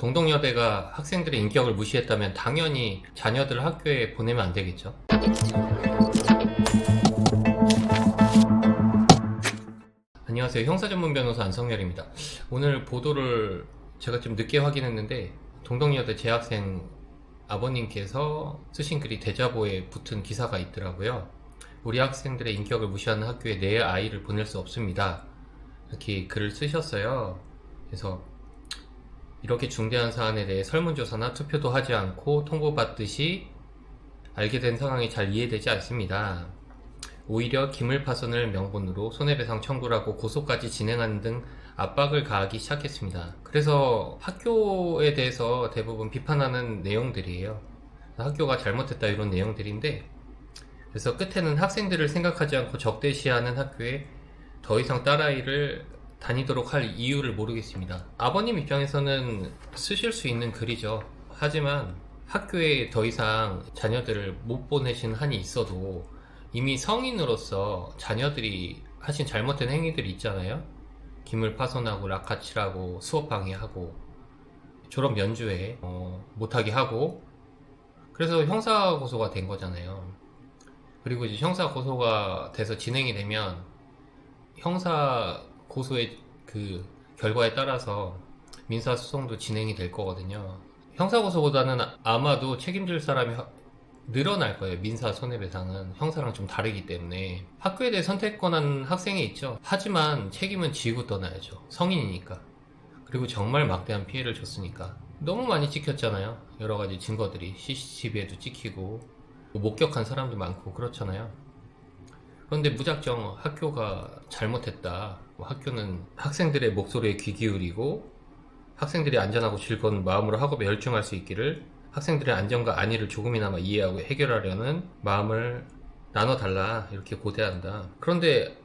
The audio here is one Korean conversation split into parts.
동덕여대가 학생들의 인격을 무시했다면 당연히 자녀들을 학교에 보내면 안 되겠죠. 안녕하세요. 형사전문 변호사 안성열입니다. 오늘 보도를 제가 좀 늦게 확인했는데 동덕여대 재학생 아버님께서 쓰신 글이 대자보에 붙은 기사가 있더라고요. 우리 학생들의 인격을 무시하는 학교에 내 아이를 보낼 수 없습니다. 이렇게 글을 쓰셨어요. 그래서 이렇게 중대한 사안에 대해 설문조사나 투표도 하지 않고 통보받듯이 알게 된 상황이 잘 이해되지 않습니다. 오히려 기물 파손을 명분으로 손해배상 청구를 하고 고소까지 진행하는 등 압박을 가하기 시작했습니다. 그래서 학교에 대해서 대부분 비판하는 내용들이에요. 학교가 잘못했다 이런 내용들인데 그래서 끝에는 학생들을 생각하지 않고 적대시하는 학교에 더 이상 딸아이를 다니도록 할 이유를 모르겠습니다. 아버님 입장에서는 쓰실 수 있는 글이죠. 하지만 학교에 더 이상 자녀들을 못 보내신 한이 있어도 이미 성인으로서 자녀들이 하신 잘못된 행위들이 있잖아요. 기물 파손하고 락카치라고 수업 방해하고 졸업 연주회 어, 못하게 하고 그래서 형사 고소가 된 거잖아요. 그리고 이제 형사 고소가 돼서 진행이 되면 형사 고소의 그 결과에 따라서 민사 소송도 진행이 될 거거든요. 형사 고소보다는 아마도 책임질 사람이 하- 늘어날 거예요. 민사 손해배상은 형사랑 좀 다르기 때문에 학교에 대해 선택권한 학생이 있죠. 하지만 책임은 지고 떠나야죠. 성인이니까. 그리고 정말 막대한 피해를 줬으니까 너무 많이 찍혔잖아요. 여러 가지 증거들이 CCTV에도 찍히고 목격한 사람도 많고 그렇잖아요. 그런데 무작정 학교가 잘못했다. 뭐 학교는 학생들의 목소리에 귀 기울이고 학생들이 안전하고 즐거운 마음으로 학업에 열중할 수 있기를 학생들의 안전과 안위를 조금이나마 이해하고 해결하려는 마음을 나눠달라 이렇게 고대한다. 그런데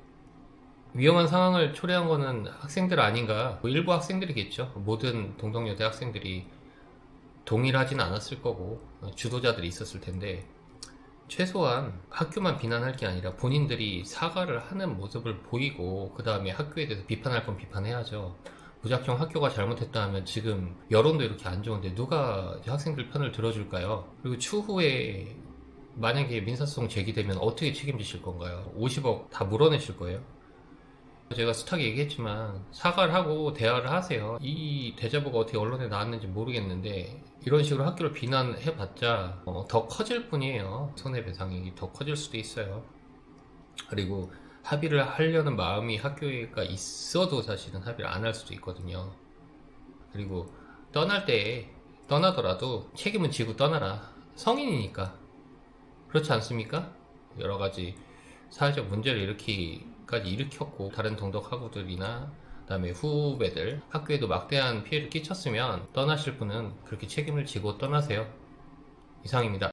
위험한 상황을 초래한 거는 학생들 아닌가? 뭐 일부 학생들이겠죠. 모든 동덕여대 학생들이 동일하진 않았을 거고 주도자들이 있었을 텐데 최소한 학교만 비난할 게 아니라 본인들이 사과를 하는 모습을 보이고 그 다음에 학교에 대해서 비판할 건 비판해야죠. 무작정 학교가 잘못했다 하면 지금 여론도 이렇게 안 좋은데 누가 학생들 편을 들어줄까요? 그리고 추후에 만약에 민사소송 제기되면 어떻게 책임지실 건가요? 50억 다 물어내실 거예요? 제가 숱하게 얘기했지만 사과를 하고 대화를 하세요. 이 대자보가 어떻게 언론에 나왔는지 모르겠는데 이런 식으로 학교를 비난해봤자 어, 더 커질 뿐이에요. 손해배상이 더 커질 수도 있어요. 그리고 합의를 하려는 마음이 학교가 있어도 사실은 합의를 안 할 수도 있거든요. 그리고 떠날 때 떠나더라도 책임은 지고 떠나라. 성인이니까. 그렇지 않습니까? 여러 가지 사회적 문제를 일으키까지 일으켰고 다른 동덕학우들이나 그다음에 후배들 학교에도 막대한 피해를 끼쳤으면 떠나실 분은 그렇게 책임을 지고 떠나세요. 이상입니다.